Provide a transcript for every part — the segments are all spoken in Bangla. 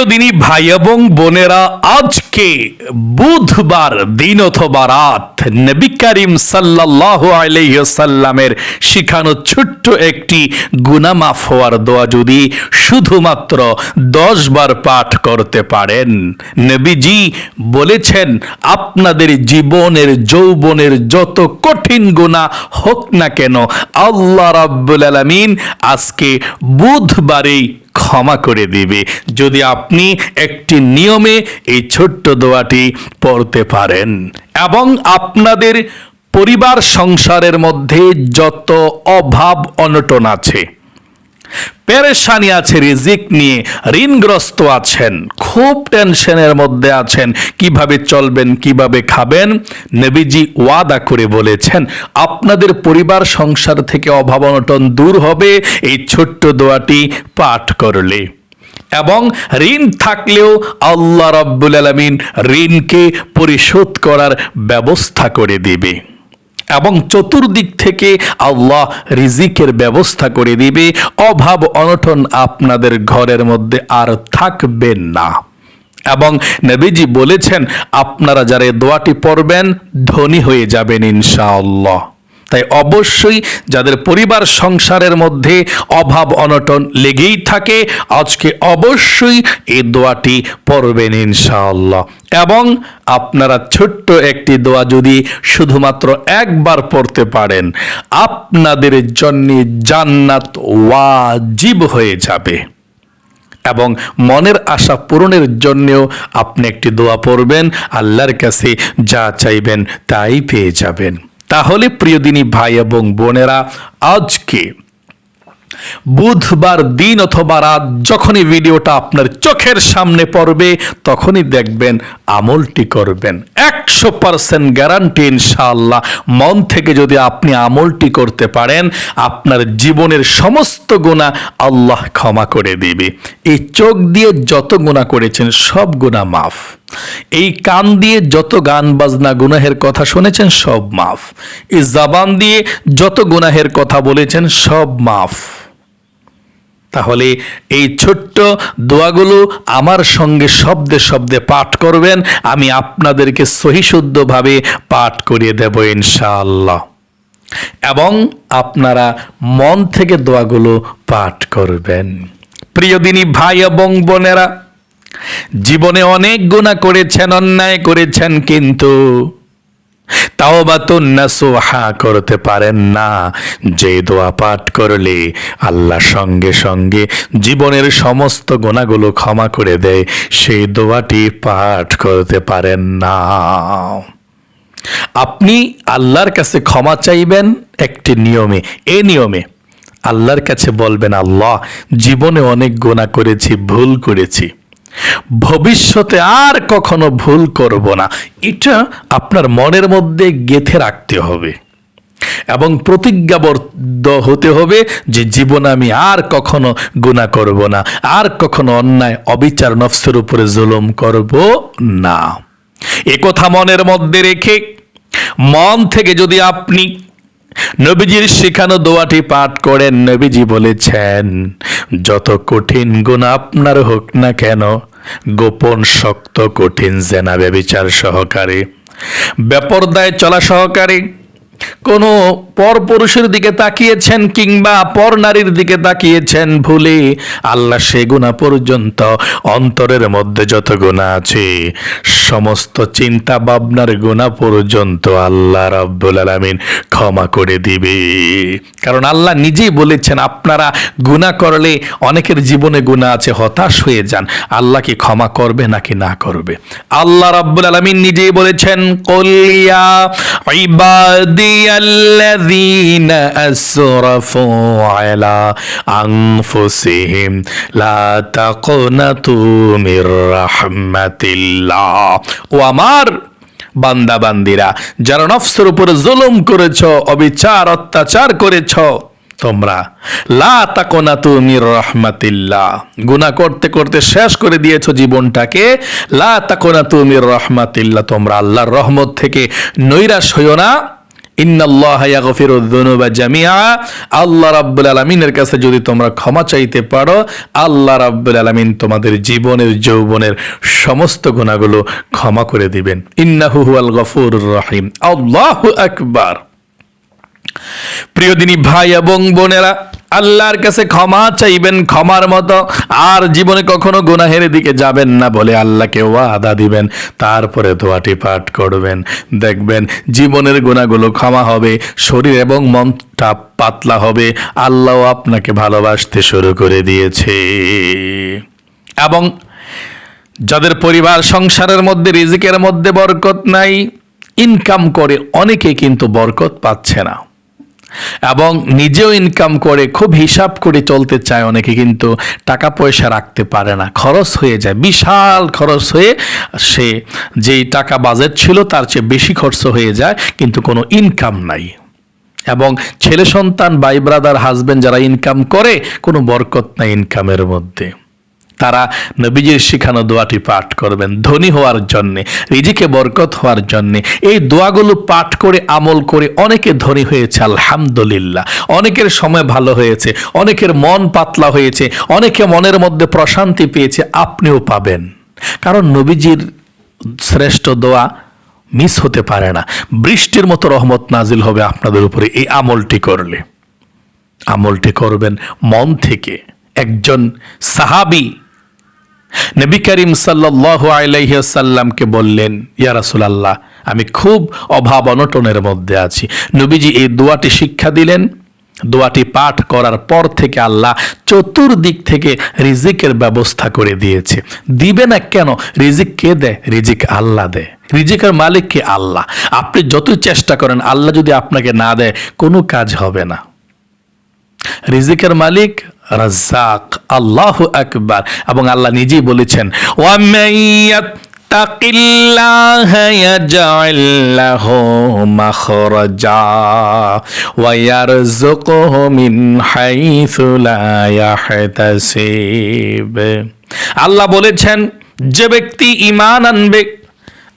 প্রিয় দিনী ভাই এবং বোনেরা, আজকে বুধবার দিন অথবা রাত নবী করিম সাল্লাহ আলাইসাল্লামের শিখানো ছোট্ট একটি গুনামাফ হওয়ার দোয়া যদি শুধুমাত্র দশ বার পাঠ করতে পারেন। নবীজি বলেছেন, আপনাদের জীবনের, যৌবনের যত কঠিন গুণা হোক না কেন, আল্লাহ রাব্বুল আলামিন আজকে বুধবারেই ক্ষমা করে দিবে। যদি আপনি একটি নিয়মে এই ছোট্ট দোয়াটি পড়তে পারেন। এবং আপনাদের পরিবার সংসারের মধ্যে যত অভাব অনটন আছে পেরেশানি আছে, রিজিক নিয়ে ঋণগ্রস্ত আছেন, খুব টেনশনের মধ্যে আছেন, কীভাবে চলবেন, কীভাবে খাবেন? নবীজি ওয়াদা করে বলেছেন, আপনাদের পরিবার সংসার থেকে অভাব অনটন দূর হবে, এই ছোট্ট দোয়াটি পাঠ করলে। এবং ঋণ থাকলেও আল্লাহ রাব্বুল আলামিন ঋণকে পরিশোধ করার ব্যবস্থা করে দিবে। এবং চতুর্দিক থেকে আল্লাহ রিজিকের ব্যবস্থা করে দিবে। অভাব অনটন আপনাদের ঘরের মধ্যে আর থাকবেন না। এবং নবীজি বলেছেন, আপনারা যারা দোয়াটি পড়বেন, ধনী হয়ে যাবেন ইনশাআল্লাহ। তাই অবশ্যই যাদের পরিবার সংসারের মধ্যে অভাব অনটন লেগেই থাকে, আজকে অবশ্যই এই দোয়াটি পড়বেন ইনশাআল্লাহ। এবং আপনারা ছোট্ট একটি দোয়া যদি শুধুমাত্র একবার পড়তে পারেন, আপনাদের জন্য জান্নাত ওয়াজিব হয়ে যাবে। এবং মনের আশা পূরণের জন্যেও আপনি একটি দোয়া পড়বেন, আল্লাহর কাছে যা চাইবেন তাই পেয়ে যাবেন। তাহলে প্রিয়দিনী ভাই এবং বোনেরা, আজকে বুধবার দিন অথবা রাত যখনই ভিডিওটা আপনার চোখের সামনে পড়বে, তখনই দেখবেন আমলটি করবেন। একশো পার্সেন্ট গ্যারান্টি ইনশাআল্লাহ। মন থেকে যদি আপনি আমলটি করতে পারেন, আপনার জীবনের সমস্ত গুণা আল্লাহ ক্ষমা করে দিবে। এই চোখ দিয়ে যত গুণা করেছেন, সব গুণা মাফ। এই কান দিয়ে যত গান বাজনা গুনাহের কথা শুনেছেন, সব মাফ। এই জাবান দিয়ে যত গুনাহের কথা বলেছেন, সব মাফ। তাহলে এই ছোট্ট দোয়াগুলো আমার সঙ্গে শব্দে শব্দে পাঠ করবেন, আমি আপনাদেরকে সহিশুদ্ধভাবে পাঠ করিয়ে দেব ইনশাআল্লাহ। এবং আপনারা মন থেকে দোয়াগুলো পাঠ করবেন। প্রিয়দিনী ভাই এবং বোনেরা জীবনে অনেক গুণা করেছেন, অন্যায় করেছেন, কিন্তু সোহা করতে পারেন না। যে দোয়া পাঠ করলে আল্লাহ সঙ্গে সঙ্গে জীবনের সমস্ত গোনাগুলো ক্ষমা করে দেয়, সেই দোয়াটি পাঠ করতে পারেন না। আপনি আল্লাহর কাছে ক্ষমা চাইবেন একটি নিয়মে, এ নিয়মে আল্লাহর কাছে বলবেন, আল্লাহ, জীবনে অনেক গোনা করেছি, ভুল করেছি। ভবিষ্যতে আর কখনো ভুল করব না। এটা আপনার মনের মধ্যে গেথে রাখতে হবে। এবং প্রতিজ্ঞাবদ্ধ হতে হবে যে জীবন আমি আর কখনো গুণা করব না, আর কখনো অন্যায়, অবিচার, নফসের উপরে জুলুম করব না। এ কথা মনের মধ্যে রেখে মন থেকে যদি আপনি নবীজির শেখানো দোয়াটি পাঠ করেন নবীজি বলেছেন, যত কঠিন গুণ আপনার হোক না কেন, গোপন শক্ত কঠিন জেনা ব্যবিচার সহকারে, বেপরদায় চলা সহকারে কোনো পর পুরুষের দিকে তাকিয়েছেন কিংবা পর নারীর দিকে তাকিয়েছেন ভুলে? আল্লাহ সে গুণা পর্যন্ত অন্তরের মধ্যে যত গুণা আছে, সমস্ত চিন্তা ভাবনার গুণা পর্যন্ত আল্লাহ রাব্বুল আলামিন ক্ষমা করে দিবে। কারণ আল্লাহ নিজেই বলেছেন, আপনারা গুণা করলে অনেকের জীবনে গুণা আছে, হতাশ হয়ে যান। আল্লাহ কি ক্ষমা করবে নাকি না করবে? আল্লাহ রাব্বুল আলামিন নিজেই বলেছেন কলিয়া ইবাদিয়াল্লাযীনা আসরাফু আলা আনফুসিহিম লা তাকনাতু মির রাহমাতিল্লাহ ও আমার বান্দা বান্দিরা যারা নফসের উপরে জুলুম করেছ, অবিচার, অত্যাচার করেছ, তোমরা লা তাকোনা তুমি রহমাতিল্লাহ। গুনাহ করতে করতে শেষ করে দিয়েছ জীবনটাকে। লা তাকোনা তুমি রহমাতিল্লাহ, তোমরা আল্লাহর রহমত থেকে নৈরাশ হইও না। জামিআ। আল্লাহ রাব্বুল আলমিনের কাছে যদি তোমরা ক্ষমা চাইতে পারো, আল্লাহ রাব্বুল আলমিন তোমাদের জীবনের, যৌবনের সমস্ত গুণাগুলো ক্ষমা করে দিবেন। ইন্নাহু আল গফুর রাহিম। আল্লাহু আকবার। প্রিয় দিনী ভাই এবং বোনেরা, আল্লাহর কাছে ক্ষমা চাইবেন, ক্ষমার মতো আর জীবনে কখনো গুনাহের দিকে যাবেন না বলে আল্লাহকে ওয়াদা দিবেন। তারপরে দোয়াটি পাঠ করবেন। দেখবেন জীবনের গুণাগুলো ক্ষমা হবে, শরীর এবং মনটা পাতলা হবে। আল্লাহ আপনাকে ভালোবাসতে শুরু করে দিয়েছে। এবং যাদের পরিবার, সংসারের মধ্যে, রিজিকের মধ্যে বরকত নাই ইনকাম করে অনেকে কিন্তু বরকত পাচ্ছে না। এবং নিজেও ইনকাম করে, খুব হিসাব করে চলতে চায় অনেকে, কিন্তু টাকা পয়সা রাখতে পারে না। খরচ হয়ে যায়, বিশাল খরচ হয়ে সে যেই টাকা বাজেট ছিল তার চেয়ে বেশি খরচ হয়ে যায়, কিন্তু কোনো ইনকাম নাই। এবং ছেলে সন্তান বাই ব্রাদার হাজবেন্ড যারা ইনকাম করে, কোনো বরকত নাই ইনকামের মধ্যে। তারা নবীজির শিখানো দোয়াটি পাঠ করবেন ধনী হওয়ার জন্যে, রিজিকে বরকত হওয়ার জন্যে। এই দোয়াগুলো পাঠ করে, আমল করে অনেকে ধনী হয়েছে, আলহামদুলিল্লাহ। অনেকের সময় ভালো হয়েছে, অনেকের মন পাতলা হয়েছে, অনেকে মনের মধ্যে প্রশান্তি পেয়েছে, আপনিও পাবেন। কারণ নবীজির শ্রেষ্ঠ দোয়া মিস হতে পারে না। বৃষ্টির মতো রহমত নাজিল হবে আপনাদের উপরে এই আমলটি করলে। আমলটি করবেন মন থেকে। একজন সাহাবি নবী করিম সাল্লাহ আলাইসাল্লামকে বললেন, ইয়া রাসূলুল্লাহ, আমি খুব অভাব অনটনের মধ্যে আছি। নবীজি এই দোয়াটি শিক্ষা দিলেন। দোয়াটি পাঠ করার পর থেকে আল্লাহ চতুর্দিক থেকে রিজিকের ব্যবস্থা করে দিয়েছে। দিবে না কেন? রিজিক কে দেয়? রিজিক আল্লাহ দেয়। রিজিকের মালিক কে আল্লাহ? আপনি যতই চেষ্টা করেন, আল্লাহ যদি আপনাকে না দেয়, কোনো কাজ হবে না। রিজিকের মালিক রাজ্জাক, আল্লাহ আকবার। এবং আল্লাহ নিজেই বলেছেন ওয়ামাইয়াত ওয়া মিন আল্লাহ বলেছেন, যে ব্যক্তি ইমান আনবে,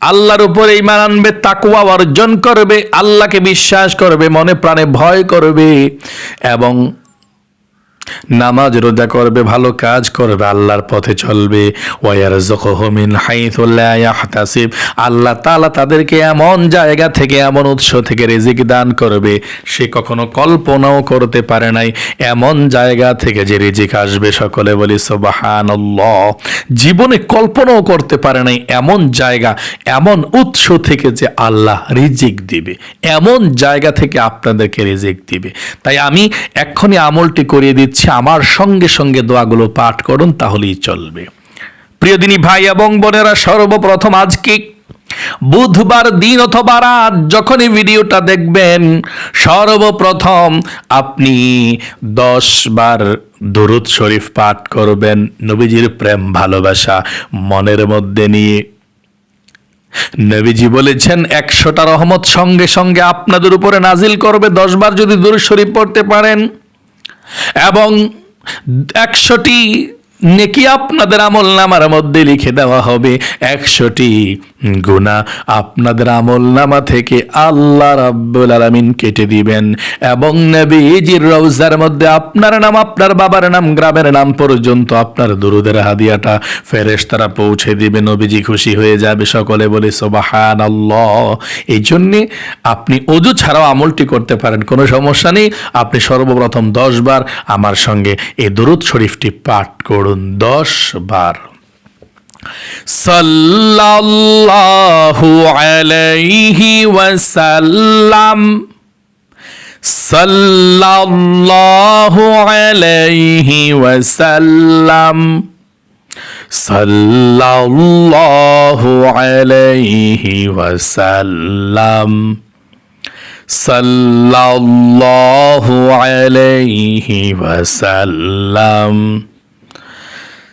আল্লাহর উপরে ইমান আনবে তাকুয়া অর্জন করবে, আল্লাহকে বিশ্বাস করবে, মনে প্রাণে ভয় করবে এবং নামাজ রোজা করবে, ভালো কাজ করবে, আল্লাহর পথে চলবে। ওয়ার হাইতুল্লাহতাসিব আল্লাহ তালা তাদেরকে এমন জায়গা থেকে, এমন উৎস থেকে রেজিক দান করবে, সে কখনো কল্পনাও করতে পারে নাই। এমন জায়গা থেকে যে রিজিক আসবে, সকলে বলি সোবাহান জীবনে কল্পনাও করতে পারে নাই এমন জায়গা, এমন উৎস থেকে যে আল্লাহ রিজিক দিবে। এমন জায়গা থেকে আপনাদেরকে রিজিক দিবে। তাই আমি এক্ষুনি আমলটি করিয়ে দিচ্ছি। আমার সঙ্গে সঙ্গে দোয়াগুলো পাঠ করুন, তাহলেই চলবে। প্রিয় দিনী ভাই এবং বোনেরা, সর্বপ্রথম আজকে বুধবার দিন অথবা রাত যখনই ভিডিওটা দেখবেন, সর্বপ্রথম আপনি দশ বার দরুদ শরীফ পাঠ করবেন, নবীজির প্রেম, ভালোবাসা মনের মধ্যে নিয়ে। নবীজি বলেছেন, একশোটা রহমত সঙ্গে সঙ্গে আপনাদের উপরে নাজিল করবে দশ বার যদি দরুদ শরীফ পড়তে পারেন এবং একশোটি নেকি আপনাদের আমল নামার মধ্যে লিখে দেওয়া হবে একশোটি গুণা আপনাদের আমল নামা থেকে আল্লাহ রাব্বুল আলামিন কেটে দিবেন। এবং নবীজির রওজার মধ্যে আপনার নাম, আপনার বাবার নাম, গ্রামের নাম পর্যন্ত আপনার দুরুদের হাদিয়াটা ফেরেশতারা পৌঁছে দিবে। নবীজি খুশি হয়ে যাবে। সকলে বলে সোবাহান আল্লাহ এই জন্যে আপনি অজু ছাড়াও আমলটি করতে পারেন। কোনো সমস্যা নেই। আপনি সর্বপ্রথম দশ বার আমার সঙ্গে এই দরুদ শরীফটি পাঠ করুন। দশ বার সাল্লাল্লাহু আলাইহি ওয়াসাল্লাম সাল্লাল্লাহু আলাইহি ওয়াসাল্লাম সাল্লাল্লাহু আলাইহি ওয়াসাল্লাম সাল্লাল্লাহু আলাইহি ওয়াসাল্লাম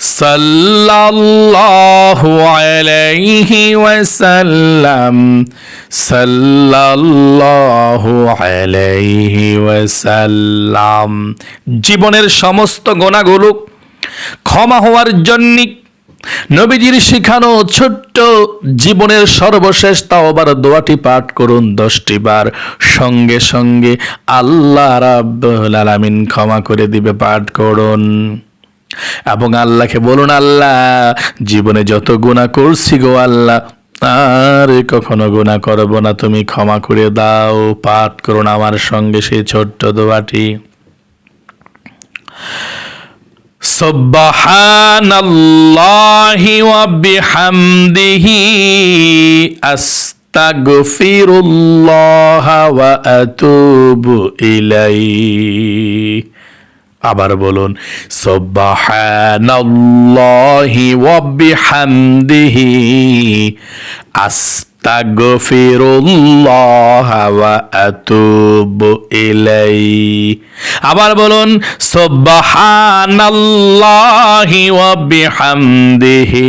সাল্লাল্লাহু আলাইহি ওয়াসাল্লাম, সাল্লাল্লাহু আলাইহি ওয়াসাল্লাম। জীবনের সমস্ত গোনাগুলো ক্ষমা হওয়ার জন্য নবীজির শিখানো ছোট্ট জীবনের সর্বশেষ তাওবার দোয়াটি পাঠ করুন দশটি বার। সঙ্গে সঙ্গে আল্লাহ রাব্বুল আলামিন ক্ষমা করে দিবে, পাঠ করুন। এবং আল্লাহকে বলুন আল্লাহ জীবনে যত গুণা করছি গো আল্লাহ আর কখনো গুণা করব না তুমি ক্ষমা করে দাও পাঠ করুন আমার সঙ্গে সেই ছোট্ট দোয়াটি سبحان الله وبحمده أستغفر الله وأتوب إليه আবার বলুন সুবহানাল্লাহি আবার বলুন সুবহানাল্লাহি ওয়া বিহামদিহি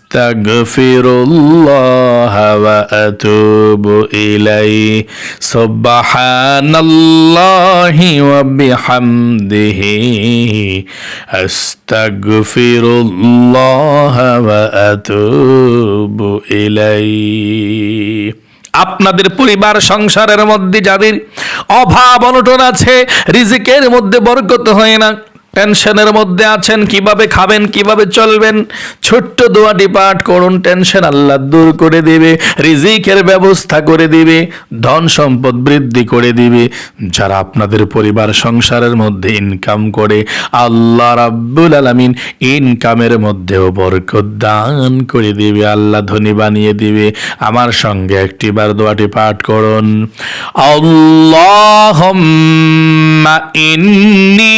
الله وأتوب إليه سبحان الله وبحمده أستغفر الله وأتوب إليه আপনাদের পরিবার সংসারের মধ্যে যাদের অভাব অনটন আছে রিজিকের মধ্যে বরকত হয় না টেনশনের মধ্যে আছেন, কীভাবে খাবেন, কীভাবে চলবেন? ছোট্ট দোয়াটি পাঠ করুন, টেনশন আল্লাহ দূর করে দিবে, রিজিকের ব্যবস্থা করে দিবে, ধন সম্পদ বৃদ্ধি করে দিবে। যারা আপনাদের পরিবার সংসারের মধ্যে ইনকাম করে, আল্লাহ রাব্বুল আলামিন ইনকামের মধ্যেও বরকত দান করে দিবে, আল্লাহ ধনী বানিয়ে দিবে। আমার সঙ্গে একটিবার দোয়াটি পাঠ করুন, আল্লাহুম্মা ইন্নী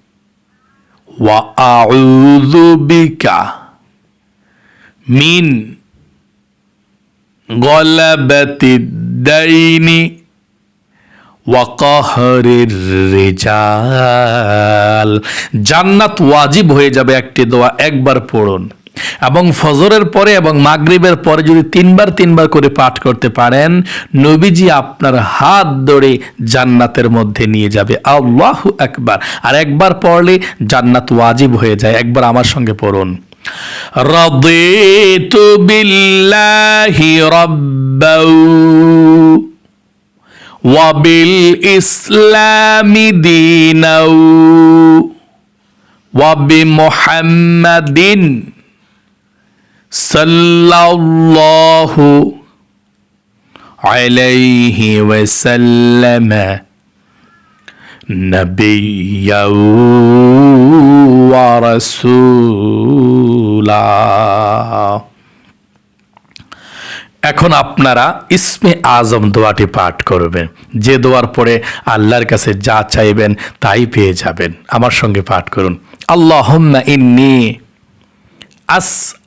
وأعوذ بك من غلبة الدين وقهر الرجال জান্নাত ওয়াজিব হয়ে যাবে একটি দোয়া একবার পড়ুন এবং ফজরের পরে এবং মাগরিবের পরে যদি তিনবার তিনবার করে পাঠ করতে পারেন, নবীজি আপনার হাত ধরে জান্নাতের মধ্যে নিয়ে যাবে। আল্লাহ একবার আর একবার পড়লে জান্নাত ওয়াজিব হয়ে যায়। একবার আমার সঙ্গে পড়ুন। রদিতু বিল্লাহি রব্বাউ ওয়াবিল ইসলামি দিনাউ ওয়াবি মুহাম্মাদিন সাল্লাল্লাহু আলাইহি ওয়াসাল্লাম নবিয়্যা ওয়া রাসূলা এখন আপনারা ইসমে আজম দোয়াটি পাঠ করবেন। যে দোয়ার পরে আল্লাহর কাছে যা চাইবেন তাই পেয়ে যাবেন। আমার সঙ্গে পাঠ করুন। আল্লাহ ইন্নি আস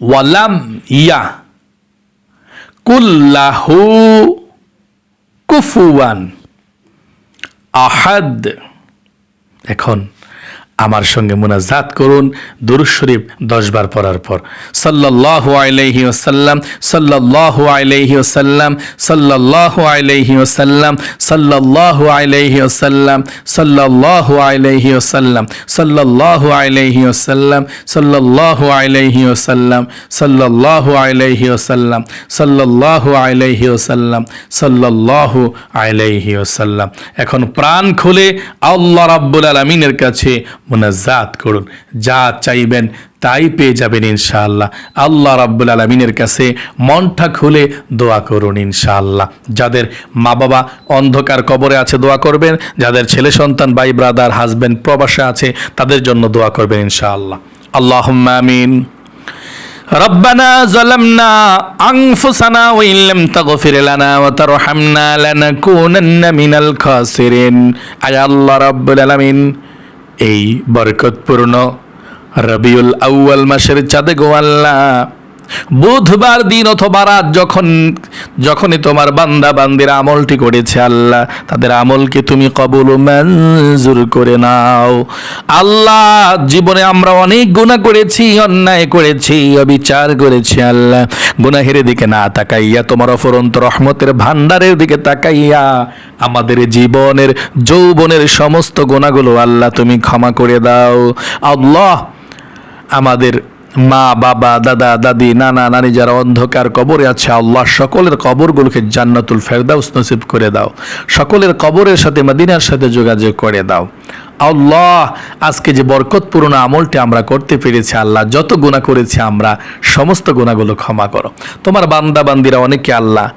ওয়ালাম ইয়া। কুল্লাহু কুফুয়ান। আহাদ। এখন। আমার সঙ্গে মোনাজাত করুন দুরুদ শরীফ দশ বার পড়ার পর সাল্লাল্লাহু আলাইহি ওয়াসাল্লাম সাল্লাল্লাহু আলাইহি ওয়াসাল্লাম সাল্লাল্লাহু আলাইহি ওয়াসাল্লাম সাল্লাল্লাহু আলাইহি ওয়াসাল্লাম সাল্লাল্লাহু আলাইহি ওয়াসাল্লাম সাল্লাল্লাহু আলাইহি ওয়াসাল্লাম সাল্লাল্লাহু আলাইহি ওয়াসাল্লাম সাল্লাল্লাহু আলাইহি ওয়াসাল্লাম সাল্লাল্লাহু আলাইহি ওয়াসাল্লাম সাল্লাল্লাহু আলাইহি ওয়াসাল্লাম এখন প্রাণ খুলে আল্লাহ রাব্বুল আলামিনের কাছে মোনাজাত করুন যা চাইবেন তাই পেয়ে যাবেন ইনশাআল্লাহ আল্লাহ রাব্বুল আলমিনের কাছে মনটা খুলে দোয়া করুন ইনশাআল্লাহ যাদের মা বাবা অন্ধকার কবরে আছে দোয়া করবেন যাদের ছেলে সন্তান ভাই ব্রাদার হাজবেন্ড প্রবাসে আছে তাদের জন্য দোয়া করবেন ইনশাআল্লাহ আল্লাহ আমিন ربنا ظلمنا أنفسنا وإن لم تغفر لنا وترحمنا لنكونن من الخاسرين আয় আল্লাহ রাব্বুল আলামিন এই বরকতপূর্ণ রবিউল আউ্য়াল মাসের চাঁদে গোয়াল্লা। বুধবার দিন অথবা রাত যখন, যখনই তোমার বান্দা বান্দির আমলটি করেছে আল্লাহ, তাদের আমলকে তুমি কবুল মঞ্জুর করে নাও। আল্লাহ, জীবনে আমরা অনেক গুণা করেছি, অন্যায় করেছি, অবিচার করেছি আল্লাহ। গুনাহের দিকে না তাকাইয়া, তোমার অফরন্ত রহমতের ভান্ডারের দিকে তাকাইয়া, আমাদের জীবনের, যৌবনের সমস্ত গুণাগুলো আল্লাহ তুমি ক্ষমা করে দাও। আল্লাহ, আমাদের মা, বাবা, দাদা, দাদি, নানা, নানি যারা অন্ধকার কবরে আছে, আল্লাহ সকলের কবরগুলোকে জান্নাতুল ফেরদাউস নসিব করে দাও। সকলের কবরের সাথে, মদিনার সাথে যোগাযোগ করে দাও। আল্লাহ, আজকে যে বরকতপূর্ণ আমলটি আমরা করতে পেরেছি, আল্লাহ যত গুণা করেছি, আমরা সমস্ত গুণাগুলো ক্ষমা করো। তোমার বান্দা, বান্দিরা অনেকে আল্লাহ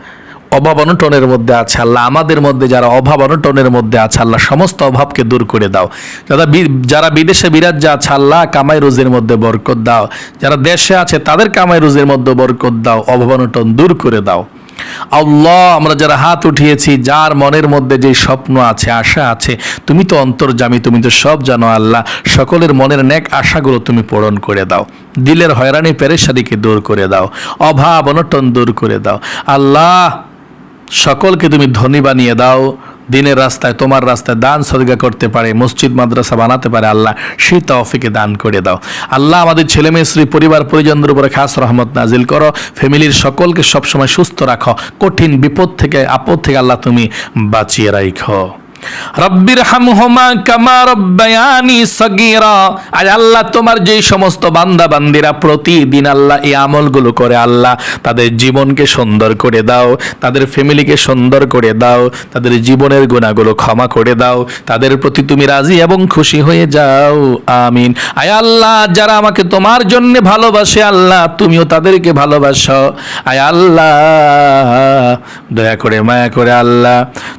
অভাব অনটনের মধ্যে আছে আল্লাহ, আমাদের মধ্যে যারা অভাব অনটনের মধ্যে আছে আল্লাহ, সমস্ত অভাবকে দূর করে দাও। যারা যারা বিদেশে বিরাজ্যে আছে আল্লাহ, কামাই রোজের মধ্যে বরকত দাও। যারা দেশে আছে তাদের কামাই রোজের মধ্যে বরকত দাও, অভাব অনটন দূর করে দাও। আল্লাহ, আমরা যারা হাত উঠিয়েছি, যার মনের মধ্যে যে স্বপ্ন আছে, আশা আছে, তুমি তো অন্তর্জামী তুমি তো সব জানো আল্লাহ, সকলের মনের নেক আশাগুলো তুমি পূরণ করে দাও। দিলের হয়রানি, পেরেশানিকে দূর করে দাও। অভাব অনটন দূর করে দাও। আল্লাহ সকলকে তুমি ধনী বানিয়ে দাও। দিনের রাস্তায় তোমার রাস্তায় দান সদগা করতে পারে, মসজিদ, মাদ্রাসা বানাতে পারে আল্লাহ। সেই তফিকে দান করে দাও। আল্লাহ আমাদের ছেলে মেয়ে, স্ত্রী, পরিবার, পরিজনদের উপরে খাস রহমত নাজিল করো। ফ্যামিলির সকলকে সবসময় সুস্থ রাখো। কঠিন বিপদ থেকে, আপদ থেকে আল্লাহ তুমি বাঁচিয়ে রাখো রব্বির আল্লাহ, তোমার যেই সমস্ত প্রতিদিন আল্লাহ এই আমলগুলো করে, আল্লাহ তাদের জীবনকে সুন্দর করে দাও, তাদের ফ্যামিলিকে সুন্দর করে দাও, তাদের জীবনের গুণাগুলো ক্ষমা করে দাও, তাদের প্রতি তুমি রাজি এবং খুশি হয়ে যাও, আমিন। আয় আল্লাহ, যারা আমাকে তোমার জন্য ভালোবাসে, আল্লাহ তুমিও তাদেরকে ভালোবাসো। আয় আল্লাহ, দয়া করে মায়া করে আল্লাহ,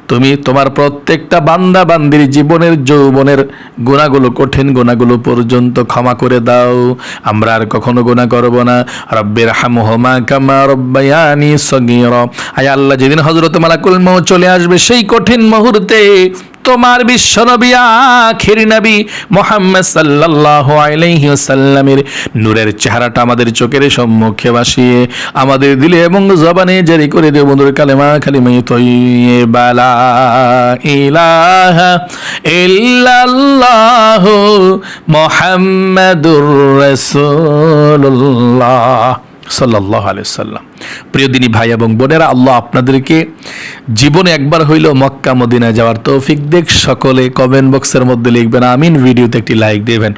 তুমি তোমার প্রত্যেকটা বান্দা বান্দির জীবনের যৌবনের গোনাগুলো কঠিন গোনাগুলো পর্যন্ত ক্ষমা করে দাও। আমরা আর কখনো গোনা করব না। রব্বের হাম হোমা কামা রব্বায়ানি সগীর। আয় আল্লাহ, যেদিন হজরত মালাকুল মহ চলে আসবে সেই কঠিন মুহূর্তে তোমার বিশ্বনবী, আখির নবী মোহাম্মদ সাল্লাল্লাহু আলাইহি ওয়াসাল্লামের নূরের চেহারাটা আমাদের চোখের সম্মুখে ভাসিয়ে আমাদের দিলে এবং জবানে জারি করে দেব বন্ধুর কালেমা কালিমাই তৈবা লা ইলাহা ইল্লাল্লাহু মুহাম্মাদুর রাসূলুল্লাহ। সাল্লাহ আলিয়াল্লাম প্রিয় দিনী ভাই এবং বোনেরা, আল্লাহ আপনাদেরকে জীবনে একবার হইল মক্কা, মদিনায় যাওয়ার তৌফিক দেখ সকলে কমেন্ট বক্সের মধ্যে লিখবেন, আমিন ভিডিওতে একটি লাইক দেবেন।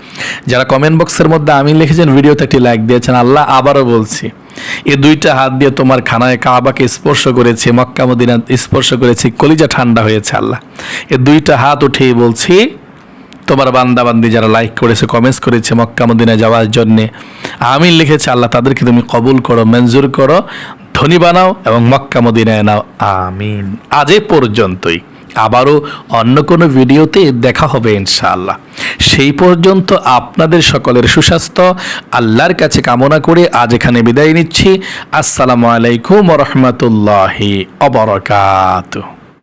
যারা কমেন্ট বক্সের মধ্যে আমিন লিখেছেন, ভিডিওতে একটি লাইক দিয়েছেন। আল্লাহ আবারও বলছি, এ দুইটা হাত দিয়ে তোমার খানায় কাবাকে স্পর্শ করেছে, মক্কা মদিনা স্পর্শ করেছি, কলিজা ঠান্ডা হয়েছে, আল্লাহ। এ দুইটা হাত উঠেই বলছি তোমার বান্দাবান্দি যারা লাইক করেছে কমেন্টস করেছে মক্কা মদিনায় যাওয়ার জন্যে, আমিন লিখেছে, আল্লাহ তাদেরকে তুমি কবুল করো, মঞ্জুর করো, ধনী বানাও এবং মক্কা মদিনায় নাও, আমিন। আজ পর্যন্তই। আবারও অন্য কোনো ভিডিওতে দেখা হবে ইনশাআল্লাহ। সেই পর্যন্ত আপনাদের সকলের সুস্বাস্থ্য, আল্লাহর কাছে কামনা করে আজ এখানে বিদায় নিচ্ছি। আসসালামু আলাইকুম রহমতুল্লাহি অবরকাত